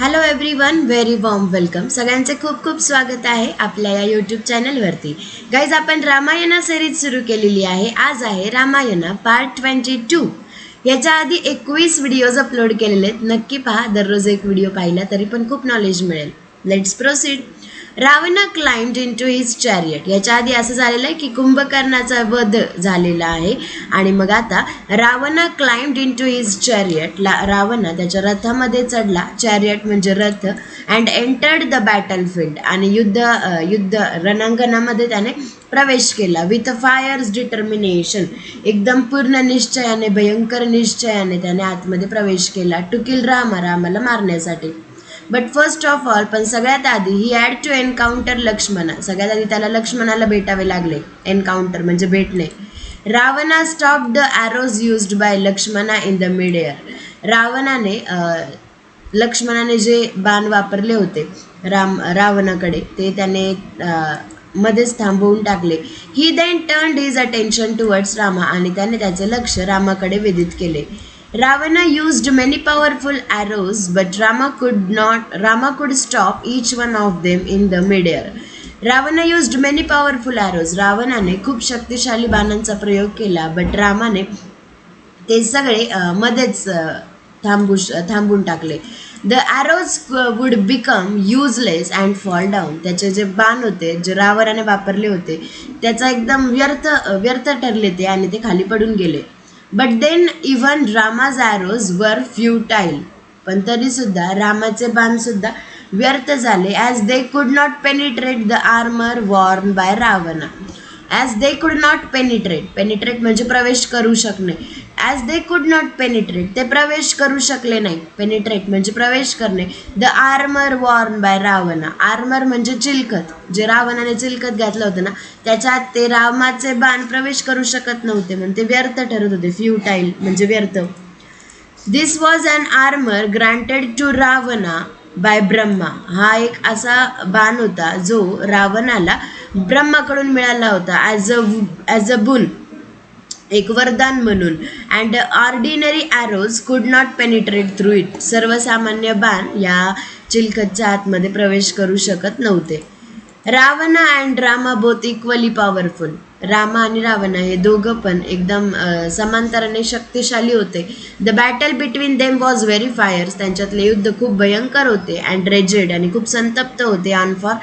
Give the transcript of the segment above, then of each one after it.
Hello everyone very warm welcome सगळ्यांचे खूप खूप स्वागत आहे आपल्या या यूट्यूब चॅनलवरती गाईज आपण रामायणा सिरीज सुरू केलेली आहे. आज आहे रामायण पार्ट ट्वेंटी टू याच्या आधी एकवीस व्हिडिओज अपलोड केलेले आहेत. नक्की पहा दररोज एक व्हिडिओ पाहिला तरी पण खूप नॉलेज मिळेल. Let's proceed Ravana climbed into his chariot याच्या आधी असं झालेलं आहे की कुंभकर्णाचा वध झालेला आहे. आणि मग आता Ravana climbed into his chariot ला रावणा त्याच्या रथामध्ये चढला. चॅरियट म्हणजे रथ. And entered the battle field आणि युद्ध युद्ध रणांगणामध्ये त्याने प्रवेश केला. विथ फायर्स डिटर्मिनेशन एकदम पूर्ण निश्चयाने भयंकर निश्चयाने त्याने आतमध्ये प्रवेश केला. टुकील रामा रामाला मारण्यासाठी. बट फर्स्ट ऑफ ऑल पण सगळ्यात आधी he had to encounter Lakshmana सगळ्यात आधी त्याला लक्ष्मणाला भेटावे लागले एन्काउंटर म्हणजे भेटणे. Ravana stop the arrows used by Lakshmana in the mid air रावणाने लक्ष्मणाने जे बाण वापरले होते राम रावणाकडे ते त्याने मध्येच थांबवून टाकले. He then turn his attention towards Rama आणि त्याने त्याचे लक्ष रामाकडे वेधित केले. Ravana used many powerful arrows, but Rama could not. Rama could stop each one of them in the midair. Ravana used many powerful arrows. रावणाने खूप शक्तिशाली बाणांचा प्रयोग केला बट रामाने ते सगळे मध्येच थांबू थांबून टाकले the arrows would become useless and fall down त्याचे जे बाण होते जे रावणाने वापरले होते त्याचा एकदम व्यर्थ व्यर्थ ठरले ते आणि ते खाली पडून गेले but then even Rama's arrows were futile पण तरीसुद्धा रामाचे बाणसुद्धा व्यर्थ झाले. As they could not penetrate the armour worn by Ravana as they could not penetrate penetrate म्हणजे प्रवेश करू शकणे. As they could not penetrate ते प्रवेश करू शकले नाही पेनिट्रेट म्हणजे प्रवेश करणे the armour worn by Ravana armour म्हणजे चिलखत जे रावणाने चिलखत घातलं होतं ना त्याच्यात ते रामाचे बाण प्रवेश करू शकत नव्हते. म्हणून ते व्यर्थ ठरत होते. फ्युटाईल म्हणजे व्यर्थ. This was an armour granted to Ravana by Brahma हा एक असा बाण होता जो रावणाला ब्रह्माकडून मिळाला होता. ॲज अ ॲज अ बुन एक वरदान म्हणून. And ordinary arrows could not penetrate through it सर्वसामान्य बाण या चिलखतच्या आतमध्ये प्रवेश करू शकत नव्हते. Ravana and Rama both equally powerful Rama आणि रावणा हे दोघं पण एकदम समांतराने शक्तिशाली होते. The battle between them was very fierce त्यांच्यातले युद्ध खूप भयंकर होते अँड रेजेड आणि खूप संतप्त होते. ऑन फॉर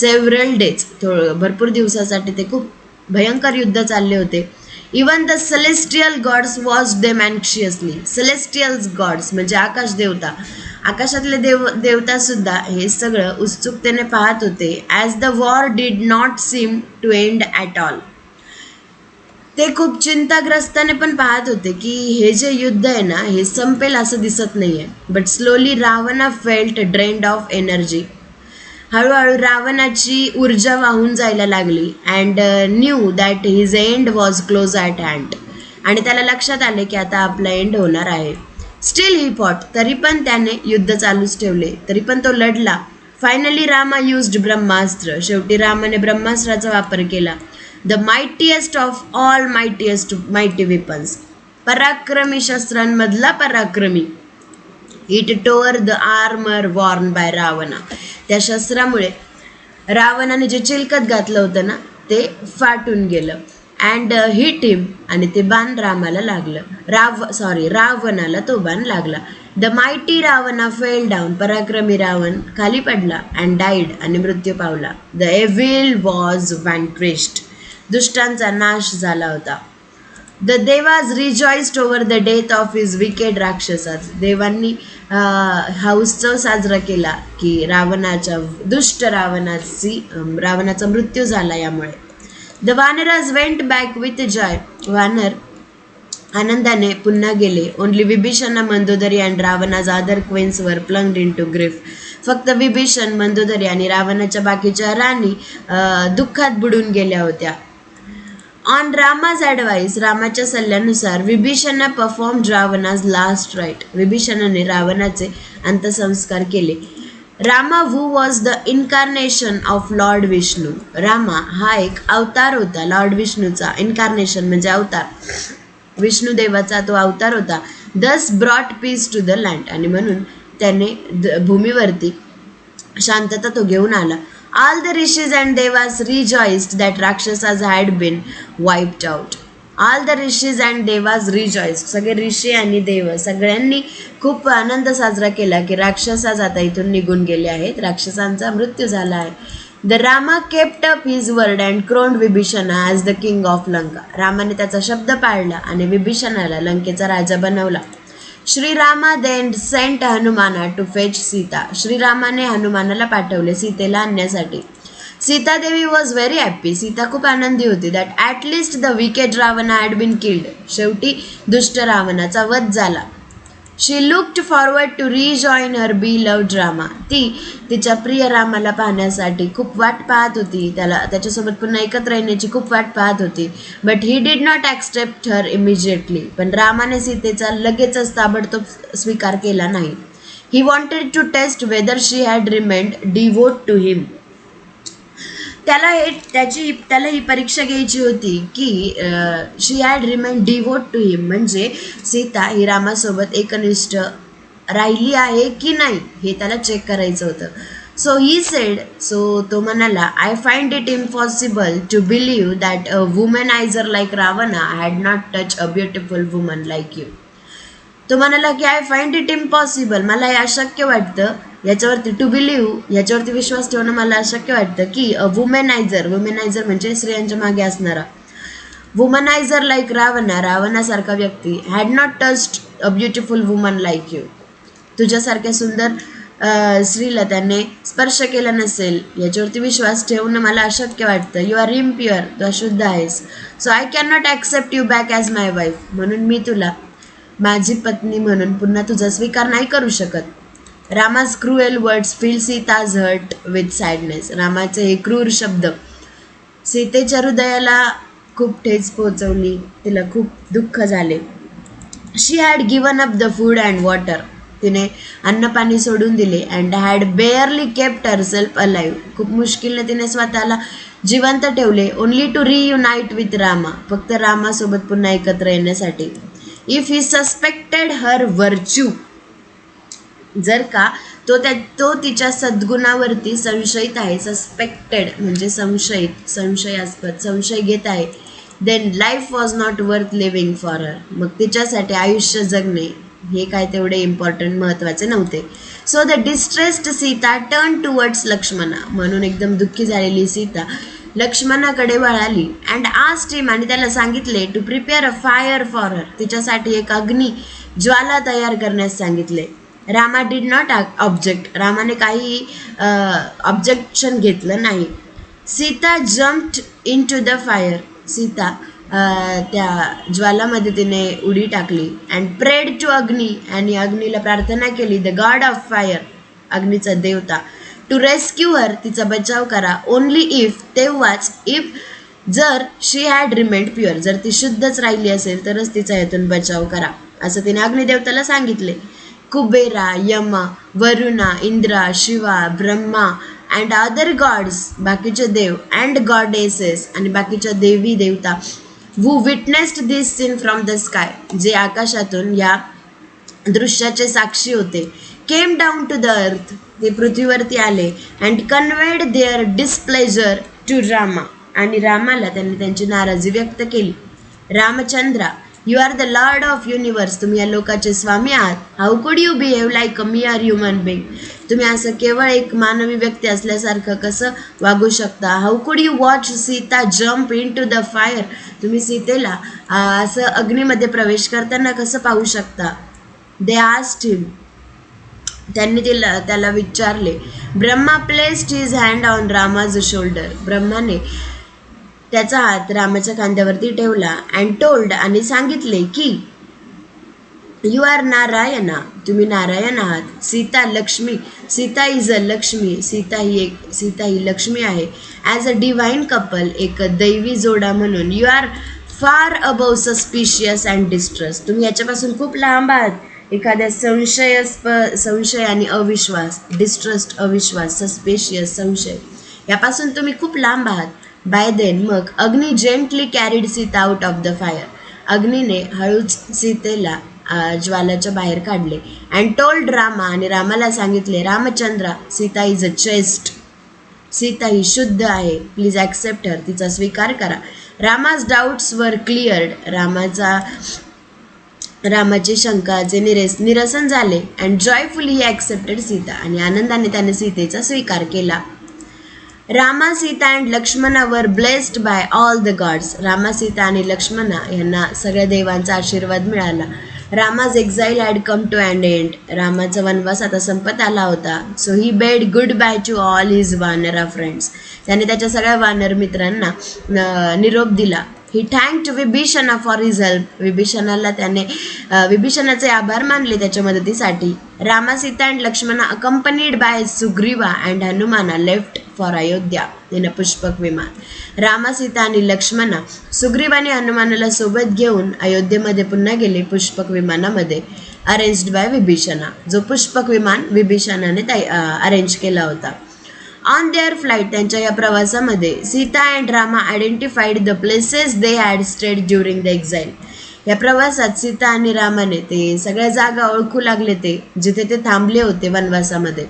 सेव्हरल डेज थो भरपूर दिवसासाठी ते खूप भयंकर युद्ध चालले होते. Even the celestial gods watch them anxiously celestials gods म्हणजे आकाश देवता. आकाशातले देव देवतासुद्धा हे सगळं उत्सुकतेने पाहत होते as the war did not seem to end at all ते खूप चिंताग्रस्ताने पण पाहत होते की हे जे युद्ध आहे ना हे संपेल असं दिसत नाही आहे but slowly Ravana felt drained of energy हळूहळू रावणाची ऊर्जा वाहून जायला लागली. And knew that his end was close at hand आणि त्याला लक्षात आले की आता आपला एंड होणार आहे. स्टील ही फॉट तरी पण त्याने युद्ध चालूच ठेवले. तरी पण तो लढला. फायनली रामा युज्ड ब्रह्मास्त्र शेवटी रामाने ब्रह्मास्त्राचा वापर केला. The mightiest of all mightiest mighty weapons पराक्रमी शस्त्रांमधला पराक्रमी. It tore the armour worn by Ravana त्या शस्त्रामुळे रावणाने जे चिलकत घातलं होतं ना ते फाटून गेलं. अँड ही टीम आणि ते बाण रामाला लागलं. राव सॉरी रावणाला तो बाण लागला. The mighty Ravana fell down पराक्रमी रावण खाली पडला अँड डाईड आणि मृत्यू पावला. द एव्हिल वॉज वॅन्ट्रिस्ड दुष्टांचा नाश झाला होता. The devas rejoiced over the death of his wicked rakshasas देवांनी हा उत्सव साजरा केला की रावणाच्या दुष्ट रावणाची रावणाचा मृत्यू झाला यामुळे. The vanaras went back with joy वानर आनंदाने पुन्हा गेले. Only Vibhishana Mandodari and Ravana's other queens were plunged into grief फक्त विभीषण मंदोदरी आणि रावणाच्या बाकीच्या राणी अं, दुःखात बुडून गेल्या होत्या. ऑन रामाज ॲडवाईस रामाच्या सल्ल्यानुसार Vibhishana perform Ravana's last rite विभीषणाने रावणाचे अंत्यसंस्कार केले. Rama who was the incarnation of lord Vishnu Rama हा एक अवतार होता लॉर्ड विष्णूचा इन्कार्नेशन म्हणजे अवतार. विष्णुदेवाचा तो अवतार होता. Thus brought peace to the land आणि म्हणून त्याने भूमीवरती शांतता तो घेऊन आला. All the rishis and devas rejoiced that rakshasas had been wiped out. All the rishis and devas rejoice सगळे ऋषी आणि देव सगळ्यांनी खूप आनंद साजरा केला की राक्षसाज आता इथून निघून गेले आहेत. राक्षसांचा मृत्यू झाला आहे. The Rama kept up his word and crowned Vibhishana as the king of Lanka रामाने त्याचा शब्द पाळला आणि विभीषणाला लंकेचा राजा बनवला. Shri Rama then sent Hanumana to fetch Sita. श्रीरामाने हनुमानाला पाठवले सीतेला आणण्यासाठी. Sita Devi was very happy Sita खूप आनंदी होती that at least the wicked Ravana had been killed शेवटी दुष्ट रावणाचा वध झाला. She looked forward to rejoin her beloved Rama ती तिच्या प्रिय रामाला पाहण्यासाठी खूप वाट पाहत होती. त्याला त्याच्यासोबत पुन्हा एकत्र येण्याची खूप वाट पाहत होती. But he did not accept her immediately पण रामाने सीतेचा लगेचच ताबडतोब स्वीकार केला नाही. He wanted to test whether she had remained devoted to him त्याला हे त्याची त्याला ही परीक्षा घ्यायची होती की she had remain devoted to him म्हणजे सीता ही रामासोबत एकनिष्ठ राहिली आहे की नाही हे त्याला चेक करायचं होतं. सो ही सेड सो तो म्हणाला I find it impossible to believe that a womaniser like Ravana had not touch a beautiful woman like you तो म्हणाला की आय फाइंड इट इम्पॉसिबल मला हे अशक्य वाटतं. याच्यावरती टू बिलीव्ह याच्यावरती विश्वास ठेवणं मला अशक्य वाटतं की अ वुमेनायझर वुमेनायझर म्हणजे स्त्रियांच्या मागे असणारा. वुमनायझर लाईक रावणा रावणासारखा व्यक्ती had not touched a beautiful woman like you तुझ्यासारख्या सुंदर स्त्रीला त्याने स्पर्श केला नसेल. याच्यावरती विश्वास ठेवणं मला अशक्य वाटतं. यू आर इम्प्युअर तू अशुद्ध आहेस. So I can not accept you back as my wife म्हणून मी तुला माझी पत्नी म्हणून पुन्हा तुझा स्वीकार नाही करू शकत. Rama's cruel words fill Sita's heart with sadness रामाचे हे क्रूर शब्द सीतेच्या हृदयाला खूप ठेच पोहोचवली तिला खूप दुःख झाले. She had given up the food and water तिने अन्न पाणी सोडून दिले and had barely kept herself self खूप मुश्किलने तिने स्वतःला जिवंत ठेवले only to reunite with Rama फक्त रामासोबत पुन्हा एकत्र येण्यासाठी. If he suspected her virtue जर का तो त्या तो तिच्या सद्गुणावरती संशयित आहे. सस्पेक्टेड म्हणजे संशयित संशयास्पद संशय घेत आहे. Then life was not worth living for her मग तिच्यासाठी आयुष्य जगणे हे काय तेवढे इम्पॉर्टंट महत्त्वाचे नव्हते. So the distressed Sita turn towards Lakshmana म्हणून एकदम दुःखी झालेली सीता लक्ष्मणाकडे वळाली. अँड आस्ट हिम आणि त्याला सांगितले to prepare a fire for her तिच्यासाठी एक अग्नी ज्वाला तयार करण्यास सांगितले. रामा डीड नॉट ऑब्जेक्ट रामाने काही ऑब्जेक्शन घेतलं नाही. Sita jumped into the fire Sita त्या ज्वालामध्ये तिने उडी टाकली अँड प्रेड टू अग्नी. आणि अग्नीला प्रार्थना केली द गॉड ऑफ फायर अग्नीचा देवता. टू रेस्क्यू हर तिचा बचाव करा. ओनली इफ तेव्हाच इफ जर शी हॅड रिमेंड प्युअर जर ती शुद्धच राहिली असेल तरच तिचा यातून बचाव करा. असं तिने अग्निदेवताला सांगितले. Kubera Yama Varuna Indra Shiva Brahma and other gods बाकीचे देव अँड गॉडेसेस आणि बाकीच्या देवी देवता who witnessed this scene from the sky जे आकाशातून या दृश्याचे साक्षी होते. Came down to the earth ते पृथ्वीवरती आले and conveyed their displeasure to Rama आणि रामाला त्यांनी त्यांची नाराजी व्यक्त केली. Ramachandra you are the lord of universe तुम्ही या लोकाचे स्वामी आहात. How could you behave like a a human being तुम्ही असं केवळ एक मानवी व्यक्ती असल्यासारखं कसं वागू शकता? How could you watch Sita jump into the fire तुम्ही सीतेला असं अग्नीमध्ये प्रवेश करताना कसं पाहू शकता? दे आस्ट हिम त्यांनी तिला त्याला विचारले Brahma placed his hand on Rama's shoulder ब्रह्माने त्याचा हात रामाच्या खांद्यावरती ठेवला अँड टोल्ड आणि सांगितले की यू आर नारायणा तुम्ही नारायण आहात. Sita Lakshmi Sita is a Lakshmi. Sita ही एक सीता ही लक्ष्मी आहे. ॲज अ डिवाईन कपल एक दैवी जोडा म्हणून you are far above suspicious and distress तुम्ही याच्यापासून खूप लांब आहात. एखाद्या संशयस्प संशय आणि अविश्वास डिस्ट्रस्ट अविश्वास सस्पेशियस संशय. यापासून तुम्ही खूप लांब आहात. बाय देन मग Agni gently carried Sita out of the fire अग्नीने हळूच सीतेला ज्वालाच्या बाहेर काढले अँड टोल्ड रामा आणि रामाला सांगितले Ramachandra Sita is a chaste Sita ही शुद्ध आहे. प्लीज ॲक्सेप्ट हर तिचा स्वीकार करा. रामाज डाऊट्स वर क्लिअर्ड रामाचा रामाची शंकाचे निरेस निरसन झाले and joyfully he accepted Sita आणि आनंदाने त्याने सीतेचा स्वीकार केला. Rama Sita and Lakshmana were blessed by all the gods Rama Sita आणि लक्ष्मणा यांना सगळ्या देवांचा आशीर्वाद मिळाला. Rama's exile had come to an end रामाचा वनवास आता संपत आला होता. So he bade goodbye to all his vanara friends त्याने त्याच्या सगळ्या वानर मित्रांना निरोप दिला. He thanked Vibhishana for his help विभीषणाला त्याने विभीषणाचे आभार मानले त्याच्या मदतीसाठी. Rama Sita and Lakshmana accompanied by Sugriva and Hanumana left for Ayodhya. In a Pushpak viman. Rama Sita आणि लक्ष्मणा सुग्रीवाने हनुमानाला सोबत घेऊन अयोध्येमध्ये पुन्हा गेले पुष्पक विमानामध्ये. अरेंज्ड बाय विभीषणा जो पुष्पक विमान विभीषणाने अरेंज केला होता. ऑन देअर फ्लाईट त्यांच्या या प्रवासामध्ये Sita and Rama identified the places they had stayed during the exile या प्रवासात सीता आणि रामाने ते सगळ्या जागा ओळखू लागले ते जिथे ते थांबले होते वनवासामध्ये.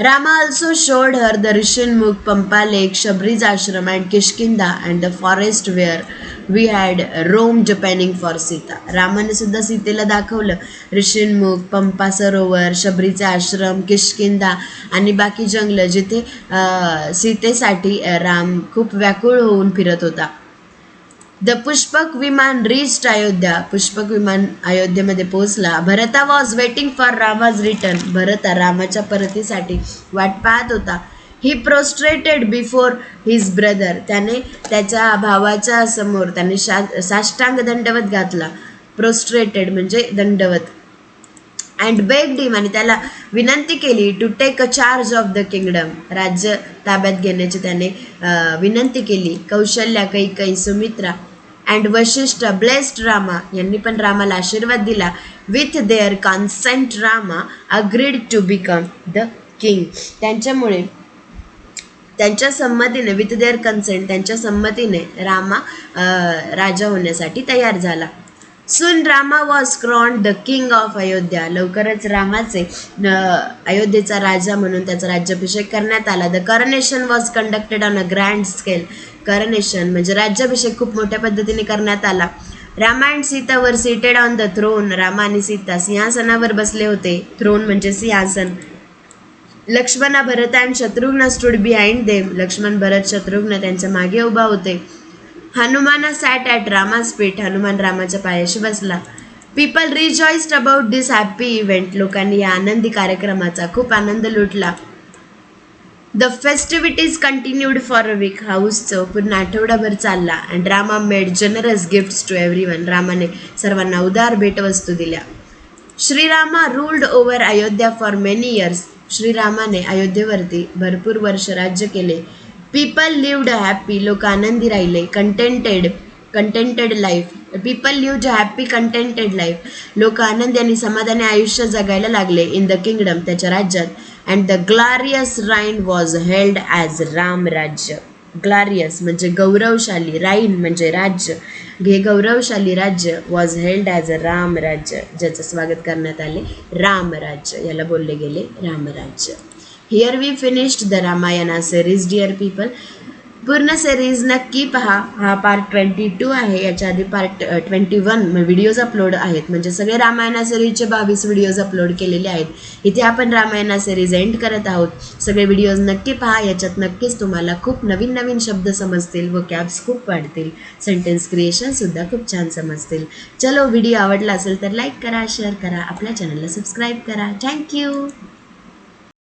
Rama also showed her the Rishyamukh Pampa lake Shabari's ashram and Kishkindha and the forest where we had roam pining for Sita रामाने सुद्धा सीतेला दाखवलं. ऋषिन्मुख पंपा सरोवर शबरीचे आश्रम किशकिंदा आणि बाकी जंगलं जिथे सीतेसाठी राम खूप व्याकुळ होऊन फिरत होता. द पुष्पक विमान रिच्ड अयोध्या पुष्पक विमान अयोध्येमध्ये पोहोचला. Bharata was waiting for Rama's return Bharata रामाच्या परतीसाठी वाट पाहत होता. He prostrated before his brother त्याने त्याच्या भावाच्या समोर त्याने शा साष्टांग दंडवत घातला. प्रोस्ट्रेटेड म्हणजे दंडवत. अँड बेग्ड हिम आणि त्याला विनंती केली to take a charge of the kingdom राज्य ताब्यात घेण्याची त्याने विनंती केली. कौशल्या कैकई सुमित्रा अँड वशिष्ठ ब्लेस्ड रामा यांनी पण रामाला आशीर्वाद दिला with their consent Rama agreed to become the king त्यांच्यामुळे त्यांच्या संमतीने विथ देअर कन्सेंट त्यांच्या संमतीने रामा राजा होण्यासाठी तयार झाला. Soon Rama was crowned the king of Ayodhya. लवकरच रामाचे अयोध्येचा राजा म्हणून त्याचा राज्याभिषेक करण्यात आला. The coronation was conducted on a grand scale coronation म्हणजे राज्याभिषेक खूप मोठ्या पद्धतीने करण्यात आला. Rama and Sita were seated on the throne Rama आणि सीता सिंहासनावर बसले होते. थ्रोन म्हणजे सिंहासन. Lakshmana Bharat and Shatrughna stood behind them Lakshman Bharat Shatrughna त्यांच्या मागे उभा होते. हनुमाना सॅट ॲट रामा पीठ हनुमान रामाच्या पायाशी बसला. People rejoiced about this happy event लोकांनी या आनंदी कार्यक्रमाचा खूप आनंद लुटला. The festivities continued for a week हा उत्सव पूर्ण आठवडाभर चालला and Rama made generous gifts to everyone रामाने सर्वांना उदार भेटवस्तू दिल्या. Shri Rama ruled over Ayodhya for many years श्रीरामाने अयोध्येवरती भरपूर वर्ष राज्य केले. पीपल लिव्ड हॅपी लोक आनंदी राहिले. Contented contented life people lived happy contented life लोक आनंदी आणि समाधानी आयुष्य जगायला लागले इन द किंगडम त्याच्या राज्यात. And the glorious reign was hailed as Ram Rajya glorious म्हणजे गौरवशाली राईन म्हणजे राज्य. हे गौरवशाली राज्य was hailed as a Ram Rajya ज्याचं स्वागत करण्यात आले. रामराज्य याला बोलले गेले Ramrajya. Here we finished the Ramayana series dear people पूर्ण सिरीज नक्की पहा. हा पार्ट ट्वेंटी टू आहे. याच्या आधी part twenty one videos upload आहेत. म्हणजे सगळे रामायणा सिरीजचे बावीस व्हिडिओज अपलोड केलेले आहेत. इथे आपण रामायणा सिरीज एंड करत आहोत. सगळे व्हिडिओज नक्की पहा. याच्यात नक्कीच तुम्हाला खूप नवीन नवीन शब्द समजतील. व कॅब्स खूप वाढतील. सेंटेन्स क्रिएशनसुद्धा खूप छान समजतील. चलो व्हिडिओ आवडला असेल तर लाईक करा शेअर करा. आपल्या चॅनलला सबस्क्राईब करा. थँक्यू